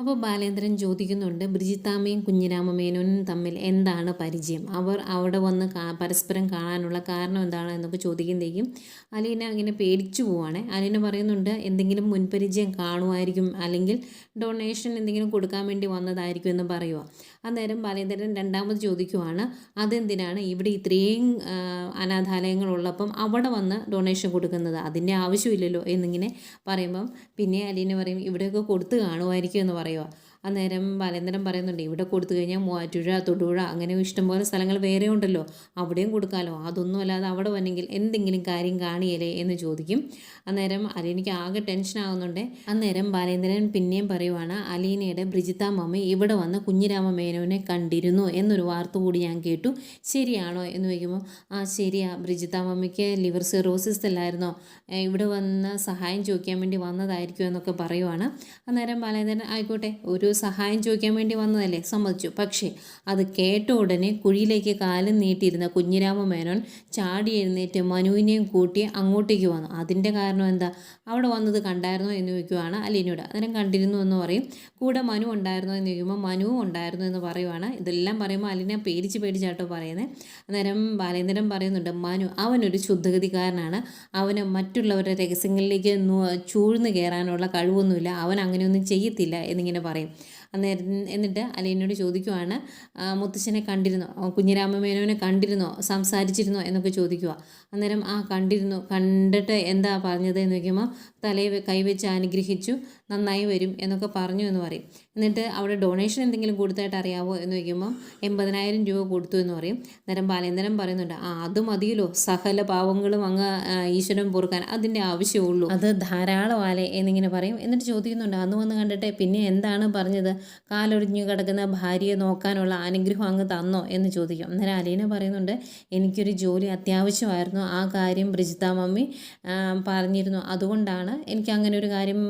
അപ്പോൾ ബാലേന്ദ്രൻ ചോദിക്കുന്നുണ്ട് ബ്രിജിത്താമ്മയും കുഞ്ഞിരാമമേനോനും തമ്മിൽ എന്താണ് പരിചയം? അവർ അവിടെ വന്ന് പരസ്പരം കാണാനുള്ള കാരണം എന്താണ്? എന്നൊക്കെ ചോദിക്കുന്നതേക്കും അലീന ഇങ്ങനെ പേടിച്ചു പോവാണ്. അലീന പറയുന്നുണ്ട് എന്തെങ്കിലും മുൻപരിചയം കാണുമായിരിക്കും അല്ലെങ്കിൽ ഡൊണേഷൻ എന്തെങ്കിലും കൊടുക്കാൻ വേണ്ടി വന്നതായിരിക്കും എന്ന് പറയുക അന്നേരം ബാലേന്ദ്രൻ രണ്ടാമത് ചോദിക്കുവാണ് അതെന്തിനാണ് ഇവിടെ ഇത്രയും അനാഥാലയങ്ങളുള്ളപ്പം അവിടെ വന്ന് ഡൊണേഷൻ കൊടുക്കുന്നത്? അതിന്റെ ആവശ്യമില്ലല്ലോ? എന്നിങ്ങനെ പറയുമ്പം പിന്നെ അലീന പറയും ഇവിടെയൊക്കെ കൊടുത്ത് കാണുമായിരിക്കും എന്ന് പറയുക അന്നേരം ബാലേന്ദ്രൻ പറയുന്നുണ്ട് ഇവിടെ കൊടുത്തു കഴിഞ്ഞാൽ മൂവാറ്റുഴ തൊടുപുഴ അങ്ങനെ ഇഷ്ടംപോലെ സ്ഥലങ്ങൾ വേറെ ഉണ്ടല്ലോ. അവിടെയും കൊടുക്കാമല്ലോ അതൊന്നും അല്ലാതെ അവിടെ വന്നെങ്കിൽ എന്തെങ്കിലും കാര്യം കാണിയല്ലേ എന്ന് ചോദിക്കും. അന്നേരം അലീനയ്ക്ക് ആകെ ടെൻഷൻ ആകുന്നുണ്ട് അന്നേരം ബാലേന്ദ്രൻ പിന്നെയും പറയുവാണ് അലീനയുടെ ബ്രിജിത്ത മമ്മ ഇവിടെ വന്ന് കുഞ്ഞിരാമ മേനോനെ കണ്ടിരുന്നു എന്നൊരു വാർത്ത കൂടി ഞാൻ കേട്ടു. ശരിയാണോ എന്ന് ചോദിക്കുമ്പോൾ ആ ശരിയാ. ബ്രിജിത്ത മമ്മയ്ക്ക് ലിവർ സിറോസിസ് അല്ലായിരുന്നോ? ഇവിടെ വന്ന് സഹായം ചോദിക്കാൻ വേണ്ടി വന്നതായിരിക്കും എന്നൊക്കെ പറയുവാണ് അന്നേരം ബാലേന്ദ്രൻ ആയിക്കോട്ടെ ഒരു സഹായം ചോദിക്കാൻ വേണ്ടി വന്നതല്ലേ? സമ്മതിച്ചു. പക്ഷേ അത് കേട്ട ഉടനെ കുഴിയിലേക്ക് കാലും നീട്ടിയിരുന്ന കുഞ്ഞിരാമ മേനോൻ ചാടി എഴുന്നേറ്റ് മനുവിനെയും കൂട്ടി അങ്ങോട്ടേക്ക് വന്നു. അതിന്റെ കാരണം എന്താ? അവിടെ വന്നത് കണ്ടായിരുന്നോ എന്ന് ചോദിക്കുവാണ് അലീനയോട്. അന്നേരം കണ്ടിരുന്നു എന്ന് പറയും. കൂടെ മനു ഉണ്ടായിരുന്നോ എന്ന് ചോദിക്കുമ്പോൾ മനുവും ഉണ്ടായിരുന്നു എന്ന് പറയുവാണ്. ഇതെല്ലാം പറയുമ്പോൾ അലീന പേടിച്ച് പേടിച്ചാട്ടോ പറയുന്നത് അന്നേരം ബാലേന്ദ്രൻ പറയുന്നുണ്ട് മനു അവനൊരു ശുദ്ധഗതിക്കാരനാണ്. അവന് മറ്റുള്ളവരുടെ രഹസ്യങ്ങളിലേക്ക് ചൂഴ്ന്നു കയറാനുള്ള കഴിവൊന്നുമില്ല. അവൻ അങ്ങനെയൊന്നും ചെയ്യത്തില്ല എന്നിങ്ങനെ പറയും. അന്നേരം എന്നിട്ട് അലീനോട് ചോദിക്കുവാണ് "ആ, മുത്തശ്ശനെ കണ്ടിരുന്നോ? കുഞ്ഞിരാമമേനോനെ കുഞ്ഞിരാമ മേനോനെ കണ്ടിരുന്നോ? സംസാരിച്ചിരുന്നോ? എന്നൊക്കെ ചോദിക്കുക അന്നേരം ആ കണ്ടിരുന്നു. കണ്ടിട്ട് എന്താ പറഞ്ഞത്? എന്ന് ചോദിക്കുമ്പോൾ തലയെ കൈവച്ച് അനുഗ്രഹിച്ചു. നന്നായി വരും. എന്നൊക്കെ പറഞ്ഞു എന്ന് പറയും. എന്നിട്ട് അവിടെ ഡൊണേഷൻ എന്തെങ്കിലും കൊടുത്തായിട്ട് അറിയാവോ എന്ന് ചോദിക്കുമ്പോൾ എൺപതിനായിരം രൂപ കൊടുത്തു എന്ന് പറയും. അന്നേരം ബാലേന്ദ്രൻ പറയുന്നുണ്ട് ആ അത് മതിയല്ലോ. സകല പാവങ്ങളും അങ്ങ് ഈശ്വരൻ പൊറുക്കാൻ അതിന്റെ ആവശ്യമുള്ളൂ അത് ധാരാളം ആലെ എന്നിങ്ങനെ പറയും. എന്നിട്ട് ചോദിക്കുന്നുണ്ട് അന്ന് വന്ന് കണ്ടിട്ട് പിന്നെ എന്താണ് പറഞ്ഞത്? കാലൊടിഞ്ഞു കിടക്കുന്ന ഭാര്യയെ നോക്കാനുള്ള അനുഗ്രഹം അങ്ങ് തന്നോ? എന്ന് ചോദിക്കും. അന്നേരം അലീന പറയുന്നുണ്ട് എനിക്കൊരു ജോലി അത്യാവശ്യമായിരുന്നു. ആ കാര്യം ബ്രിജിതാ മമ്മി പറഞ്ഞിരുന്നു. അതുകൊണ്ടാണ് എനിക്ക് അങ്ങനെ ഒരു കാര്യം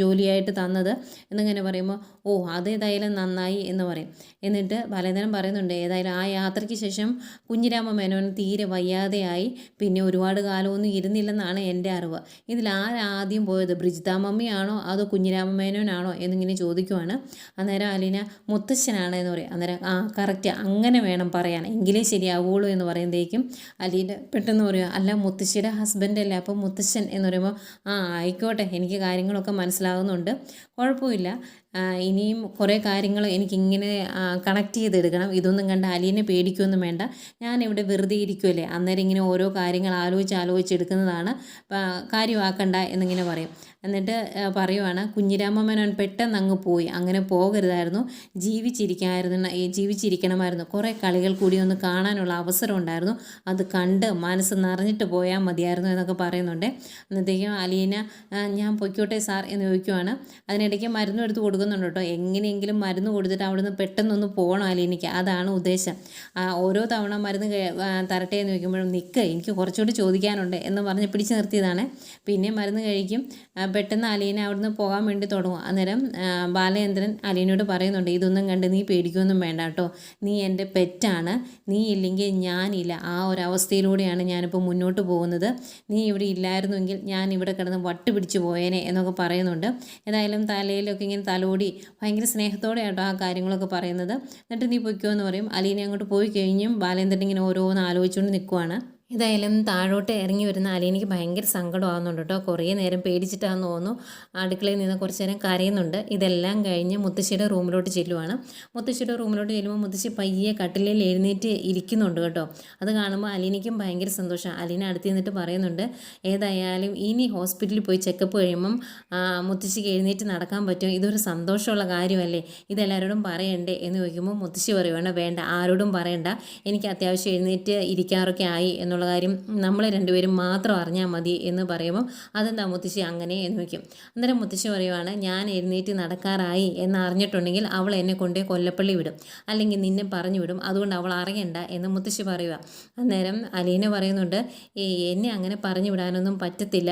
ജോലിയായിട്ട് തന്നത്. എന്നിങ്ങനെ പറയുമ്പോൾ ഓ അതേതായാലും നന്നായി എന്ന് പറയും. എന്നിട്ട് പലതരം പറയുന്നുണ്ട്. ഏതായാലും ആ യാത്രയ്ക്ക് ശേഷം കുഞ്ഞിരാമ മേനോൻ തീരെ വയ്യാതെയായി. പിന്നെ ഒരുപാട് കാലമൊന്നും ഇരുന്നില്ലെന്നാണ് എന്റെ അറിവ്. ഇതിൽ ആരാദ്യം പോയത്? ബ്രിജിത മമ്മിയാണോ? അതോ കുഞ്ഞിരാമ മേനോനാണോ? എന്നിങ്ങനെ ചോദിക്കുവാണ്. അന്നേരം അലീന മുത്തശ്ശനാണ് എന്ന് പറയും. അന്നേരം ആ കറക്റ്റ്. അങ്ങനെ വേണം പറയാൻ. എങ്കിലേ ശരിയാവുള്ളൂ എന്ന് പറയുമ്പോഴേക്കും അലീന പെട്ടെന്ന് പറയുക അല്ല മുത്തശ്ശിയുടെ ഹസ്ബൻഡ് അല്ലേ? അപ്പോൾ മുത്തശ്ശൻ എന്ന് പറയുമ്പോൾ ആ ആയിക്കോട്ടെ. എനിക്ക് കാര്യങ്ങളൊക്കെ മനസ്സിലാകുന്നുണ്ട് കുഴപ്പമില്ല. ഇനിയും കുറേ കാര്യങ്ങൾ എനിക്കിങ്ങനെ കണക്ട് ചെയ്തെടുക്കണം. ഇതൊന്നും കണ്ട് അലീനെ പേടിക്കുകയൊന്നും വേണ്ട. ഞാൻ ഇവിടെ വെറുതെ ഇരിക്കുമല്ലേ അന്നേരം ഇങ്ങനെ ഓരോ കാര്യങ്ങൾ ആലോചിച്ച് ആലോചിച്ചെടുക്കുന്നതാണ് കാര്യമാക്കണ്ട എന്നിങ്ങനെ പറയും. എന്നിട്ട് പറയുവാണ് കുഞ്ഞിരാമ മേനോൻ പെട്ടെന്ന് അങ്ങ് പോയി. അങ്ങനെ പോകരുതായിരുന്നു. ജീവിച്ചിരിക്കായിരുന്നു ജീവിച്ചിരിക്കണമായിരുന്നു. കുറേ കളികൾ കൂടി ഒന്ന് കാണാനുള്ള അവസരം ഉണ്ടായിരുന്നു. അത് കണ്ട് മനസ്സ് നിറഞ്ഞിട്ട് പോയാൽ മതിയായിരുന്നു എന്നൊക്കെ പറയുന്നുണ്ട്. അന്നത്തേക്കും അലീന ഞാൻ പൊയ്ക്കോട്ടെ സാർ എന്ന് ചോദിക്കുവാണ്. അതിനിടയ്ക്ക് മരുന്ന് എടുത്ത് കൊടുക്കുന്നുണ്ട് കേട്ടോ. എങ്ങനെയെങ്കിലും മരുന്ന് കൊടുത്തിട്ട് അവിടുന്ന് പെട്ടെന്നൊന്ന് പോകണം അലീനയ്ക്ക്. അതാണ് ഉദ്ദേശം. ഓരോ തവണ മരുന്ന് തരട്ടെ എന്ന് ചോദിക്കുമ്പോഴും നിൽക്ക് എനിക്ക് കുറച്ചുകൂടി ചോദിക്കാനുണ്ട് എന്ന് പറഞ്ഞ് പിടിച്ചു നിർത്തിയതാണ്. പിന്നെ മരുന്ന് കഴിക്കും. പെട്ടെന്ന് അലീന അവിടുന്ന് പോകാൻ വേണ്ടി തുടങ്ങും. അന്നേരം ബാലചന്ദ്രൻ അലീനയോട് പറയുന്നുണ്ട് ഇതൊന്നും കണ്ട് നീ പേടിക്കൊന്നും വേണ്ട കേട്ടോ. നീ എന്റെ പെറ്റാണ്. നീ ഇല്ലെങ്കിൽ ഞാനില്ല. ആ ഒരു അവസ്ഥയിലൂടെയാണ് ഞാനിപ്പോൾ മുന്നോട്ട് പോകുന്നത്. നീ ഇവിടെ ഇല്ലായിരുന്നുവെങ്കിൽ ഞാൻ ഇവിടെ കിടന്ന് വട്ട് പിടിച്ച് പോയേനെ എന്നൊക്കെ പറയുന്നുണ്ട്. ഏതായാലും തലയിലൊക്കെ ഇങ്ങനെ തലോടി ഭയങ്കര സ്നേഹത്തോടെ കേട്ടോ ആ കാര്യങ്ങളൊക്കെ പറയുന്നത്. എന്നിട്ട് നീ പൊയ്ക്കോ എന്ന് പറയും. അലീന അങ്ങോട്ട് പോയി കഴിഞ്ഞും ബാലേന്ദ്രൻ ഇങ്ങനെ ഓരോന്ന് ആലോചിച്ചുകൊണ്ട് നിൽക്കുവാണ്. ഏതായാലും താഴോട്ട് ഇറങ്ങി വരുന്ന അലീനയ്ക്ക് ഭയങ്കര സങ്കടമാകുന്നുണ്ട് കേട്ടോ. കുറേ നേരം പേടിച്ചിട്ടാന്ന് തോന്നുന്നു. അടുക്കളയിൽ നിന്ന് കുറച്ച് നേരം കരയുന്നുണ്ട്. ഇതെല്ലാം കഴിഞ്ഞ് മുത്തശ്ശിയുടെ റൂമിലോട്ട് ചെല്ലുവാണ്. മുത്തശ്ശിയുടെ റൂമിലോട്ട് ചെല്ലുമ്പോൾ മുത്തശ്ശി പയ്യെ കട്ടിലിൽ എഴുന്നേറ്റ് ഇരിക്കുന്നുണ്ട് കേട്ടോ. അത് കാണുമ്പോൾ അലീനയ്ക്കും ഭയങ്കര സന്തോഷം. അലീന അടുത്ത് നിന്നിട്ട് പറയുന്നുണ്ട് ഏതായാലും ഇനി ഹോസ്പിറ്റലിൽ പോയി ചെക്കപ്പ് കഴിയുമ്പം മുത്തശ്ശിക്ക് എഴുന്നേറ്റ് നടക്കാൻ പറ്റും. ഇതൊരു സന്തോഷമുള്ള കാര്യമല്ലേ? ഇതെല്ലാവരോടും പറയണ്ടേ? എന്ന് ചോദിക്കുമ്പോൾ മുത്തശ്ശി പറയുവാണ് വേണ്ട ആരോടും പറയണ്ട. എനിക്ക് അത്യാവശ്യം എഴുന്നേറ്റ് ഇരിക്കാറൊക്കെ ആയി എന്നുള്ള കാര്യം നമ്മൾ രണ്ടുപേരും മാത്രം അറിഞ്ഞാൽ മതി എന്ന് പറയുമ്പോൾ അതെന്താ മുത്തശ്ശി അങ്ങനെ എന്ന് വയ്ക്കും അന്നേരം മുത്തശ്ശി പറയുവാണ് ഞാൻ എഴുന്നേറ്റ് നടക്കാറായി എന്ന് അറിഞ്ഞിട്ടുണ്ടെങ്കിൽ അവൾ എന്നെ കൊണ്ടേ കൊല്ലപ്പള്ളി വിടും. അല്ലെങ്കിൽ നിന്നെ പറഞ്ഞു വിടും. അതുകൊണ്ട് അവൾ അറിയണ്ട എന്ന് മുത്തശ്ശി പറയുക അന്നേരം അലീന പറയുന്നുണ്ട് "ഏ, എന്നെ അങ്ങനെ പറഞ്ഞു വിടാനൊന്നും പറ്റത്തില്ല.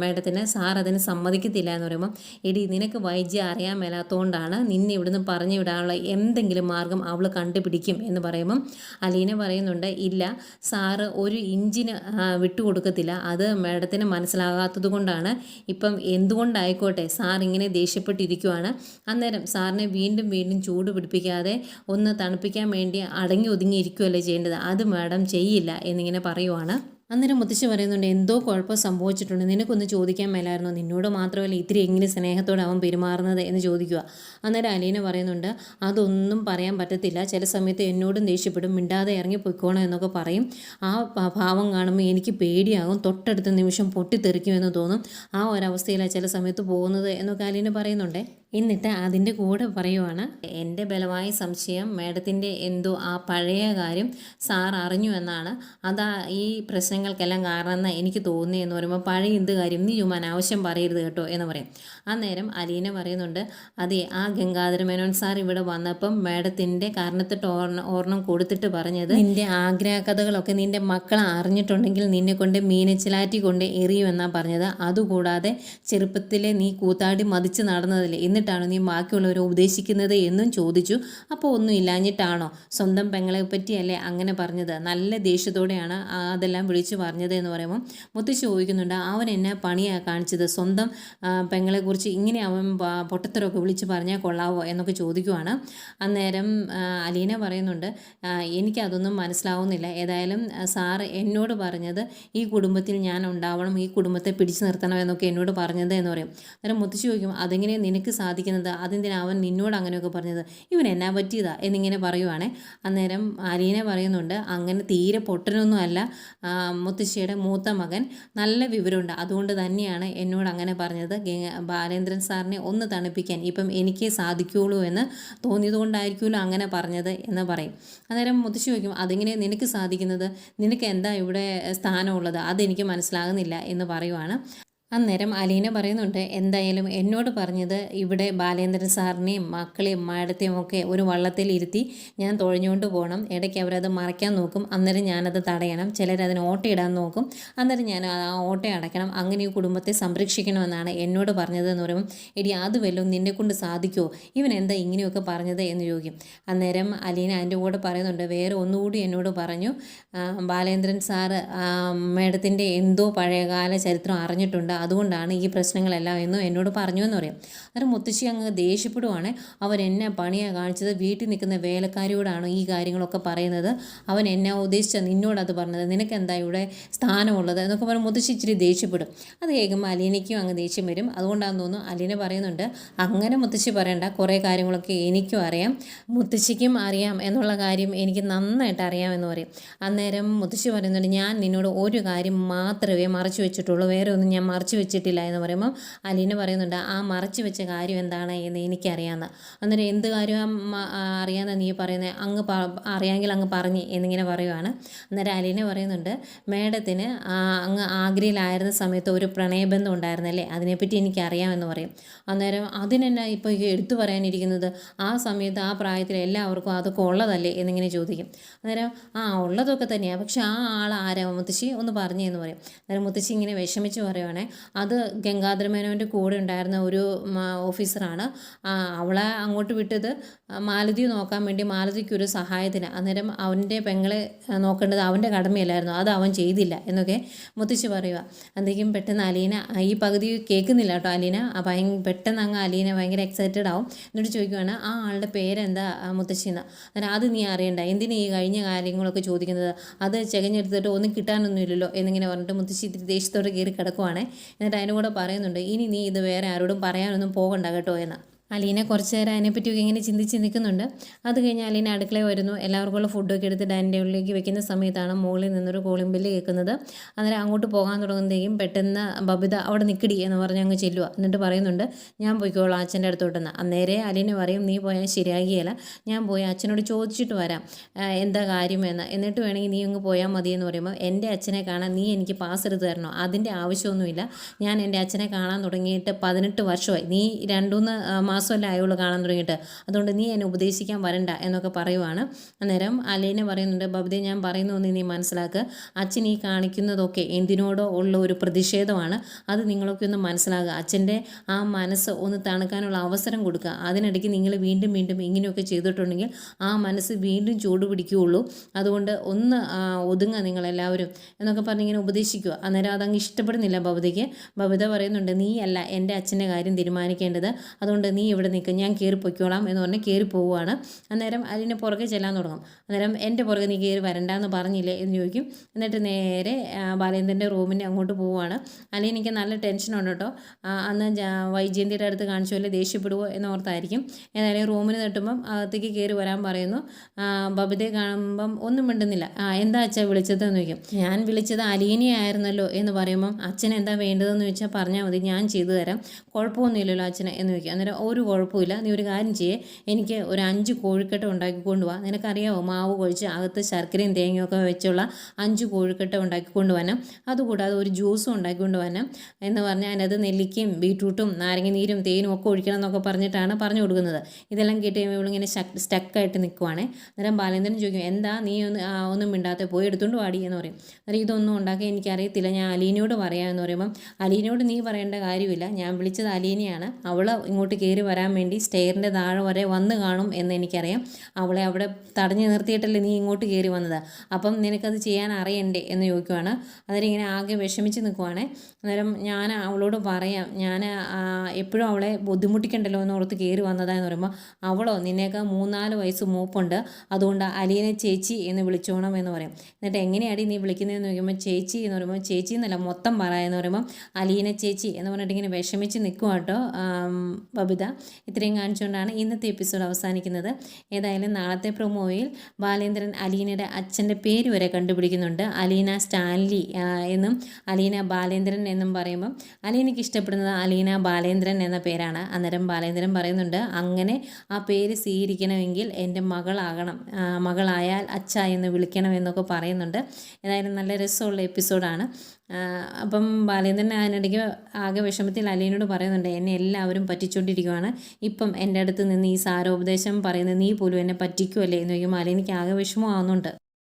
മേഡത്തിന് സാർ അതിന് സമ്മതിക്കത്തില്ല എന്ന് പറയുമ്പോൾ എടി നിനക്ക് വൈദ്യം അറിയാൻ മേലാത്തതുകൊണ്ടാണ് നിന്നെ ഇവിടുന്ന് പറഞ്ഞു വിടാനുള്ള എന്തെങ്കിലും മാർഗം അവൾ കണ്ടുപിടിക്കും എന്ന് പറയുമ്പം അലീന പറയുന്നുണ്ട് ഇല്ല സാറ് ഒരു ഇഞ്ചിന് വിട്ടുകൊടുക്കത്തില്ല. അത് മാഡത്തിന് മനസ്സിലാകാത്തത് കൊണ്ടാണ്. ഇപ്പം എന്തുകൊണ്ടായിക്കോട്ടെ സാർ ഇങ്ങനെ ദേഷ്യപ്പെട്ടിരിക്കുവാണ്. അന്നേരം സാറിനെ വീണ്ടും വീണ്ടും ചൂട് പിടിപ്പിക്കാതെ ഒന്ന് തണുപ്പിക്കാൻ വേണ്ടി അടങ്ങി ഒതുങ്ങിയിരിക്കുകയല്ലേ ചെയ്യേണ്ടത്? അത് മാഡം ചെയ്യില്ല എന്നിങ്ങനെ പറയുവാണ്. അന്നേരം മുത്തശ്ശി പറയുന്നുണ്ട് എന്തോ കുഴപ്പം സംഭവിച്ചിട്ടുണ്ട്. നിനക്കൊന്ന് ചോദിക്കാൻ മേലായിരുന്നോ? നിന്നോട് മാത്രമല്ല ഇത്തിരി എങ്ങനെ സ്നേഹത്തോടെ അവൻ പെരുമാറുന്നത്? എന്ന് ചോദിക്കുക. അന്നേരം അലീന പറയുന്നുണ്ട് അതൊന്നും പറയാൻ പറ്റത്തില്ല. ചില സമയത്ത് എന്നോടും ദേഷ്യപ്പെടും. മിണ്ടാതെ ഇറങ്ങി എന്നൊക്കെ പറയും. ആ ഭാവം കാണുമ്പോൾ എനിക്ക് പേടിയാകും. തൊട്ടടുത്ത നിമിഷം പൊട്ടിത്തെറിക്കുമെന്ന് തോന്നും. ആ ഒരവസ്ഥയിലാണ് ചില സമയത്ത് പോകുന്നത് എന്നൊക്കെ അലീന പറയുന്നുണ്ട്. എന്നിട്ട് അതിന്റെ കൂടെ പറയുവാണ് എന്റെ ബലമായ സംശയം മേഡത്തിന്റെ എന്തോ ആ പഴയ കാര്യം സാർ അറിഞ്ഞു എന്നാണ്. അതാ ഈ പ്രശ്നങ്ങൾക്കെല്ലാം കാരണം എന്ന് എനിക്ക് തോന്നി എന്ന് പറയുമ്പോൾ പഴയ എന്ത് കാര്യം? നീ ചുമ്മാൻ ആവശ്യം പറയരുത് കേട്ടോ എന്ന് പറയും. അന്നേരം അലീന പറയുന്നുണ്ട് അതെ ആ ഗംഗാധര മേനോൻ സാർ ഇവിടെ വന്നപ്പം മേഡത്തിന്റെ കാരണത്തിട്ട് ഓർണം ഓർണം കൊടുത്തിട്ട് പറഞ്ഞത് നിന്റെ ആഗ്രഹകഥകളൊക്കെ നിന്റെ മക്കൾ അറിഞ്ഞിട്ടുണ്ടെങ്കിൽ നിന്നെ കൊണ്ട് മീനച്ചിലാറ്റി കൊണ്ട് എറിയുമെന്നാണ് പറഞ്ഞത്. അതുകൂടാതെ ചെറുപ്പത്തിലെ നീ കൂത്താടി മതിച്ച് നടന്നതല്ലേ എന്നിട്ടാണോ നീ ബാക്കിയുള്ളവരെ ഉപദേശിക്കുന്നത് എന്നും ചോദിച്ചു. അപ്പോൾ ഒന്നും ഇല്ലാഞ്ഞിട്ടാണോ? സ്വന്തം പെങ്ങളെ പറ്റിയല്ലേ അങ്ങനെ പറഞ്ഞത്? നല്ല ദേഷ്യത്തോടെയാണ് അതെല്ലാം വിളിച്ചു പറഞ്ഞത് എന്ന് പറയുമ്പോൾ മുത്തശ്ശി ചോദിക്കുന്നുണ്ട് അവൻ എന്നെ പണിയാണ് കാണിച്ചത്? സ്വന്തം പെങ്ങളെക്കുറിച്ച് ഇങ്ങനെ അവൻ പൊട്ടത്തരമൊക്കെ വിളിച്ച് പറഞ്ഞാൽ കൊള്ളാവോ? എന്നൊക്കെ ചോദിക്കുവാണ്. അന്നേരം അലീന പറയുന്നുണ്ട് എനിക്കതൊന്നും മനസ്സിലാവുന്നില്ല. ഏതായാലും സാറ് എന്നോട് പറഞ്ഞത് ഈ കുടുംബത്തിൽ ഞാൻ ഉണ്ടാവണം ഈ കുടുംബത്തെ പിടിച്ചു നിർത്തണം എന്നൊക്കെ എന്നോട് പറഞ്ഞത് എന്ന് പറയും. അന്നേരം മുത്തശ്ശി ചോദിക്കും അതെങ്ങനെ നിനക്ക് സാധിക്കുന്നത്? അതെന്തിനാ അവൻ നിന്നോട് അങ്ങനെയൊക്കെ പറഞ്ഞത്. ഇവൻ എന്നാ പറ്റിയതാ? എന്നിങ്ങനെ പറയുവാണേ. അന്നേരം അലീന പറയുന്നുണ്ട് അങ്ങനെ തീരെ പൊട്ടനൊന്നുമല്ല. മുത്തശ്ശിയുടെ മൂത്ത മകൻ നല്ല വിവരമുണ്ട്. അതുകൊണ്ട് തന്നെയാണ് എന്നോട് അങ്ങനെ പറഞ്ഞത്. ബാലേന്ദ്രൻ സാറിനെ ഒന്ന് തണുപ്പിക്കാൻ ഇപ്പം എനിക്ക് സാധിക്കുകയുള്ളൂ എന്ന് തോന്നിയതുകൊണ്ടായിരിക്കുമല്ലോ അങ്ങനെ പറഞ്ഞത് എന്ന് പറയും. അന്നേരം മുത്തശ്ശി ചോദിക്കും അതിങ്ങനെ നിനക്ക് സാധിക്കുന്നത്? നിനക്ക് എന്താ ഇവിടെ സ്ഥാനമുള്ളത്? അതെനിക്ക് മനസ്സിലാകുന്നില്ല എന്ന് പറയുവാണ്. അന്നേരം അലീന പറയുന്നുണ്ട് എന്തായാലും എന്നോട് പറഞ്ഞത് ഇവിടെ ബാലേന്ദ്രൻ സാറിനെയും മക്കളെയും മാഡത്തെയും ഒക്കെ ഒരു വള്ളത്തിൽ ഇരുത്തി ഞാൻ തുഴഞ്ഞുകൊണ്ട് പോകണം. ഇടയ്ക്ക് അവരത് മറയ്ക്കാൻ നോക്കും. അന്നേരം ഞാനത് തടയണം. ചിലരതിന് ഓട്ടയിടാൻ നോക്കും. അന്നേരം ഞാൻ ആ ഓട്ട അടയ്ക്കണം. അങ്ങനെ ഈ കുടുംബത്തെ സംരക്ഷിക്കണമെന്നാണ് എന്നോട് പറഞ്ഞത് എന്ന് പറയുമ്പോൾ എടി അത് വല്ലതും നിന്നെ കൊണ്ട് സാധിക്കുമോ ഇവൻ എന്താ ഇങ്ങനെയൊക്കെ പറഞ്ഞത്? എന്ന് ചോദിക്കും. അന്നേരം അലീന എന്റെ കൂടെ പറയുന്നുണ്ട് വേറെ ഒന്നുകൂടി എന്നോട് പറഞ്ഞു. ബാലേന്ദ്രൻ സാറ് മേഡത്തിന്റെ എന്തോ പഴയകാല ചരിത്രം അറിഞ്ഞിട്ടുണ്ട്. അതുകൊണ്ടാണ് ഈ പ്രശ്നങ്ങളെല്ലാം എന്നും എന്നോട് പറഞ്ഞു എന്ന് പറയും. അന്നേരം മുത്തശ്ശി അങ്ങ് ദേഷ്യപ്പെടുവാണ്. അവൻ എന്നെ പണിയാണ് കാണിച്ചത് വീട്ടിൽ നിൽക്കുന്ന വേലക്കാരിയോടാണ് ഈ കാര്യങ്ങളൊക്കെ പറയുന്നത്. അവൻ എന്നെ ഉദ്ദേശിച്ച നിന്നോടത് പറഞ്ഞത്. നിനക്ക് എന്താ ഇവിടെ സ്ഥാനമുള്ളത്? എന്നൊക്കെ പറഞ്ഞ് മുത്തശ്ശി ഇച്ചിരി ദേഷ്യപ്പെടും. അത് കേൾക്കുമ്പോൾ അലീനയ്ക്കും അങ്ങ് ദേഷ്യം വരും. അതുകൊണ്ടാണെന്ന് തോന്നുന്നു അലീന പറയുന്നുണ്ട് അങ്ങനെ മുത്തശ്ശി പറയണ്ട. കുറേ കാര്യങ്ങളൊക്കെ എനിക്കും അറിയാം. മുത്തശ്ശിക്കും അറിയാം എന്നുള്ള കാര്യം എനിക്ക് നന്നായിട്ട് അറിയാമെന്ന് പറയും. അന്നേരം മുത്തശ്ശി പറയുന്നുണ്ട് ഞാൻ നിന്നോട് ഒരു കാര്യം മാത്രമേ മറച്ചു വെച്ചിട്ടുള്ളൂ. വേറെ ഒന്നും ഞാൻ മറച്ചു വെച്ചിട്ടില്ല എന്ന് പറയുമ്പോൾ അലീന പറയുന്നുണ്ട് ആ മറച്ചു വെച്ച കാര്യം എന്താണ് എന്ന് എനിക്കറിയാമെന്ന് അന്നേരം എന്ത് കാര്യം അറിയാമെന്ന് നീ പറയുന്നത് അങ്ങ് അറിയാമെങ്കിൽ അങ്ങ് പറഞ്ഞ് എന്നിങ്ങനെ പറയുവാണ്. അന്നേരം അലീന പറയുന്നുണ്ട് മേഡത്തിന് അങ്ങ് ആഗ്രയിലായിരുന്ന സമയത്ത് ഒരു പ്രണയബന്ധം ഉണ്ടായിരുന്നല്ലേ? അതിനെപ്പറ്റി എനിക്കറിയാമെന്ന് പറയും. അന്നേരം അതിനെന്നാ ഇപ്പോൾ എടുത്തു പറയാനിരിക്കുന്നത്? ആ സമയത്ത് ആ പ്രായത്തിൽ എല്ലാവർക്കും അതൊക്കെ ഉള്ളതല്ലേ? എന്നിങ്ങനെ ചോദിക്കും. അന്നേരം ആ ഉള്ളതൊക്കെ തന്നെയാണ് പക്ഷേ ആ ആൾ ആരാ മുത്തശ്ശി? ഒന്ന് പറഞ്ഞു എന്ന് പറയും. അന്നേരം മുത്തശ്ശി ഇങ്ങനെ വിഷമിച്ച് പറയുവാണേ അത് ഗംഗാധര മേനോന്റെ കൂടെ ഉണ്ടായിരുന്ന ഒരു ഓഫീസറാണ്. അവളെ അങ്ങോട്ട് വിട്ടത് മാലതി നോക്കാൻ വേണ്ടി മാലതിക്ക് ഒരു സഹായത്തിന്. അന്നേരം അവന്റെ പെങ്ങളെ നോക്കേണ്ടത് അവന്റെ കടമയല്ലായിരുന്നു. അത് അവൻ ചെയ്തില്ല എന്നൊക്കെ മുത്തശ്ശി പറയുക എന്തെങ്കിലും പെട്ടെന്ന് അലീന ഈ പകുതി കേൾക്കുന്നില്ല കേട്ടോ അലീന. ഭയ പെട്ടെന്ന് അങ്ങ് അലീന ഭയങ്കര എക്സൈറ്റഡ് ആവും. എന്നിട്ട് ചോദിക്കുവാണ് ആ ആളുടെ പേരെന്താ മുത്തശ്ശിന്ന്? അന്നേരം അത് നീ അറിയണ്ട. എന്തിനാ ഈ കഴിഞ്ഞ കാര്യങ്ങളൊക്കെ ചോദിക്കുന്നത്? അത് ചെകഞ്ഞെടുത്തിട്ട് ഒന്നും കിട്ടാനൊന്നുമില്ലല്ലോ എന്നിങ്ങനെ പറഞ്ഞിട്ട് മുത്തശ്ശി ഇത്തിരി ദേഷ്യത്തോടെ കയറി കിടക്കുവാണേ. എന്നിട്ട് അതിന്റെ കൂടെ പറയുന്നുണ്ട് ഇനി നീ ഇത് വേറെ ആരോടും പറയാനൊന്നും പോകണ്ട കേട്ടോ എന്ന്. അലീന കുറച്ച് നേരം അതിനെപ്പറ്റിയൊക്കെ ഇങ്ങനെ ചിന്തിച്ച് നിൽക്കുന്നുണ്ട്. അത് കഴിഞ്ഞ് അലീന അടുക്കളയിൽ വരുന്നു. എല്ലാവർക്കും ഉള്ള ഫുഡൊക്കെ എടുത്ത് ഡൈനിങ് ടേബിളിലേക്ക് വെക്കുന്ന സമയത്താണ് മുകളിൽ നിന്നൊരു കോളിംഗ് ബില്ല് കേൾക്കുന്നത്. അന്നേരം അങ്ങോട്ട് പോകാൻ തുടങ്ങുന്നതേക്കും പെട്ടെന്ന് ബബിത അവിടെ നിൽക്കടി എന്ന് പറഞ്ഞ് അങ്ങ് ചെല്ലുക എന്നിട്ട് പറയുന്നുണ്ട് ഞാൻ പോയിക്കോളാം അച്ഛന്റെ അടുത്തോട്ടെന്ന്. അന്നേരെ അലീന പറയും നീ പോയാൽ ശരിയാകിയല്ല ഞാൻ പോയി അച്ഛനോട് ചോദിച്ചിട്ട് വരാം എന്താ എന്താ കാര്യമെന്ന് എന്നിട്ട് വേണമെങ്കിൽ നീ അങ്ങ് പോയാൽ മതി എന്ന് പറയുമ്പോൾ എന്റെ അച്ഛനെ കാണാൻ നീ എനിക്ക് പാസ് എടുത്ത് തരണോ? അതിന്റെ ആവശ്യമൊന്നുമില്ല. ഞാൻ എന്റെ അച്ഛനെ കാണാൻ തുടങ്ങിയിട്ട് പതിനെട്ട് വർഷമായി. നീ രണ്ടുമൂന്ന് മാസം മാസമല്ലേ ആയുള്ളൂ കാണാൻ തുടങ്ങിയിട്ട്. അതുകൊണ്ട് നീ എന്നെ ഉപദേശിക്കാൻ വരണ്ട എന്നൊക്കെ പറയുവാണ്. അന്നേരം അലീനെ പറയുന്നുണ്ട് ബബിതെ ഞാൻ പറയുന്നു എന്ന് നീ മനസ്സിലാക്കുക അച്ഛൻ ഈ കാണിക്കുന്നതൊക്കെ എന്തിനോടോ ഉള്ള ഒരു പ്രതിഷേധമാണ്. അത് നിങ്ങളൊക്കെ ഒന്ന് മനസ്സിലാകുക. അച്ഛന്റെ ആ മനസ്സ് ഒന്ന് തണുക്കാനുള്ള അവസരം കൊടുക്കുക. അതിനിടയ്ക്ക് നിങ്ങൾ വീണ്ടും വീണ്ടും ഇങ്ങനെയൊക്കെ ചെയ്തിട്ടുണ്ടെങ്കിൽ ആ മനസ്സ് വീണ്ടും ചൂട് പിടിക്കുകയുള്ളൂ. അതുകൊണ്ട് ഒന്ന് ഒതുങ്ങുക നിങ്ങളെല്ലാവരും. എന്നൊക്കെ പറഞ്ഞ് ഇങ്ങനെ ഉപദേശിക്കുക. അന്നേരം അതങ്ങ് ഇഷ്ടപ്പെടുന്നില്ല ഭവതിക്ക് ഭവിത പറയുന്നുണ്ട് നീ അല്ല എന്റെ അച്ഛന്റെ കാര്യം തീരുമാനിക്കേണ്ടത്. അതുകൊണ്ട് നീ ഇവിടെ നിൽക്കുക ഞാൻ കയറി പൊയ്ക്കോളാം എന്ന് പറഞ്ഞ് കയറി പോവുകയാണ്. അന്നേരം അതിന് പുറകെ ചെല്ലാൻ തുടങ്ങും. അന്നേരം എന്റെ പുറകെ നീ കയറി വരണ്ടെന്ന് പറഞ്ഞില്ലേ എന്ന് ചോദിക്കും. എന്നിട്ട് നേരെ ബാലേന്ദ്രന്റെ റൂമിന്റെ അങ്ങോട്ട് പോവുകയാണ്. അല്ലെങ്കിൽ എനിക്ക് നല്ല ടെൻഷനുണ്ട് കേട്ടോ. അന്ന് വൈജയന്തിയുടെ അടുത്ത് കാണിച്ചു ദേഷ്യപ്പെടുവോ എന്നോർത്തായിരിക്കും ഏതായാലും റൂമിന് തട്ടുമ്പം അകത്തേക്ക് കയറി വരാൻ പറയുന്നു. ബബിതയെ കാണുമ്പം ഒന്നും മിണ്ടുന്നില്ല. എന്താ അച്ഛാ വിളിച്ചതെന്ന് ചോദിക്കും. ഞാൻ വിളിച്ചത് അലീനയായിരുന്നല്ലോ എന്ന് പറയുമ്പം അച്ഛൻ എന്താ വേണ്ടതെന്ന് ചോദിച്ചാൽ പറഞ്ഞാൽ മതി ഞാൻ ചെയ്തു തരാം. കുഴപ്പമൊന്നുമില്ലല്ലോ അച്ഛനെ എന്ന് ചോദിക്കും. അന്നേരം ഒരു കുഴപ്പമില്ല. നീ ഒരു കാര്യം ചെയ്യേ. എനിക്ക് ഒരു അഞ്ച് കോഴിക്കട്ട ഉണ്ടാക്കിക്കൊണ്ട് വാ. നിനക്കറിയാമോ മാവ് കുഴിച്ച് അകത്ത് ശർക്കരയും തേങ്ങയൊക്കെ വെച്ചുള്ള അഞ്ച് കോഴിക്കട്ട ഉണ്ടാക്കിക്കൊണ്ട് വരണം. അതുകൂടാതെ ഒരു ജ്യൂസും ഉണ്ടാക്കിക്കൊണ്ട് വരണം എന്ന് പറഞ്ഞാൽ അതിനകത്ത് നെല്ലിക്കയും ബീട്രൂട്ടും നാരങ്ങ നീരും തേനും ഒക്കെ ഒഴിക്കണം എന്നൊക്കെ പറഞ്ഞിട്ടാണ് പറഞ്ഞു കൊടുക്കുന്നത്. ഇതെല്ലാം കേട്ട് ഇവളിങ്ങനെ സ്റ്റക്കായിട്ട് നിൽക്കുവാണേ അന്നേരം ബാലേന്ദ്രൻ ചോദിക്കും എന്താ നീ ഒന്ന് ഒന്നും മിണ്ടാത്ത പോയി എടുത്തുകൊണ്ട് വാടി? എന്ന് പറയും. അന്നേരം ഇതൊന്നും ഉണ്ടാക്കി എനിക്കറിയത്തില്ല. ഞാൻ അലീനയോട് പറയാമെന്ന് പറയുമ്പം അലീനയോട് നീ പറയേണ്ട കാര്യമില്ല. ഞാൻ വിളിച്ചത് അലീനയാണ്. അവൾ ഇങ്ങോട്ട് കയറി വരാൻ വേണ്ടി സ്റ്റെയറിന്റെ താഴെ വരെ വന്ന് കാണും എന്ന് എനിക്കറിയാം. അവളെ അവിടെ തടഞ്ഞു നിർത്തിയിട്ടല്ലേ നീ ഇങ്ങോട്ട് കയറി വന്നത്? അപ്പം നിനക്കത് ചെയ്യാൻ അറിയണ്ടേ എന്ന് ചോദിക്കുവാണ്. ഇങ്ങനെ ആകെ വിഷമിച്ച് നിൽക്കുവാണേ. അന്നേരം ഞാൻ അവളോട് പറയാം ഞാൻ എപ്പോഴും അവളെ ബുദ്ധിമുട്ടിക്കണ്ടല്ലോ എന്ന് ഓർത്ത് കയറി വന്നതാന്ന് പറയുമ്പോൾ അവളോ നിന്നേക്കാൾ മൂന്നാൽ വയസ്സ് മൂപ്പുണ്ട്. അതുകൊണ്ട് അലീനെ ചേച്ചി എന്ന് വിളിച്ചോണം എന്ന് പറയും. എന്നിട്ട് എങ്ങനെയാണ് നീ വിളിക്കുന്നതെന്ന് ചോദിക്കുമ്പോൾ ചേച്ചി എന്ന് പറയുമ്പോൾ ചേച്ചി എന്നല്ല മൊത്തം പറയാന്ന് പറയുമ്പോൾ അലീന ചേച്ചി എന്ന് പറഞ്ഞിട്ട് ഇങ്ങനെ വിഷമിച്ച് നിൽക്കുക കേട്ടോ ബബിത ഇത്രയും കാണിച്ചുകൊണ്ടാണ് ഇന്നത്തെ എപ്പിസോഡ് അവസാനിക്കുന്നത്. ഏതായാലും നാളത്തെ പ്രൊമോയിൽ ബാലേന്ദ്രൻ അലീനയുടെ അച്ഛന്റെ പേര് വരെ കണ്ടുപിടിക്കുന്നുണ്ട്. അലീന സ്റ്റാൻലി എന്നും അലീന ബാലേന്ദ്രൻ എന്നും പറയുമ്പം അലീനയ്ക്ക് ഇഷ്ടപ്പെടുന്നത് അലീന ബാലേന്ദ്രൻ എന്ന പേരാണ്. അന്നേരം ബാലേന്ദ്രൻ പറയുന്നുണ്ട് അങ്ങനെ ആ പേര് സ്വീകരിക്കണമെങ്കിൽ എന്റെ മകളാകണം മകളായാൽ അച്ഛ എന്ന് വിളിക്കണം എന്നൊക്കെ പറയുന്നുണ്ട്. ഏതായാലും നല്ല രസമുള്ള എപ്പിസോഡാണ് അപ്പം ബാലേന്ദ്രൻ അതിനിടയ്ക്ക് ആകെ വിഷമത്തിൽ അലീനോട് പറയുന്നുണ്ട് എന്നെ എല്ലാവരും പറ്റിച്ചുകൊണ്ടിരിക്കുവാണ് ഇപ്പം എന്റെ അടുത്ത് നിന്ന് ഈ സാരോപദേശം പറയുന്നത് നീ പോലും എന്നെ പറ്റിക്കുമല്ലേ എന്ന് ചോദിക്കുമ്പോൾ അലീനയ്ക്ക് ആകെ വിഷമമാവുന്നുണ്ട്.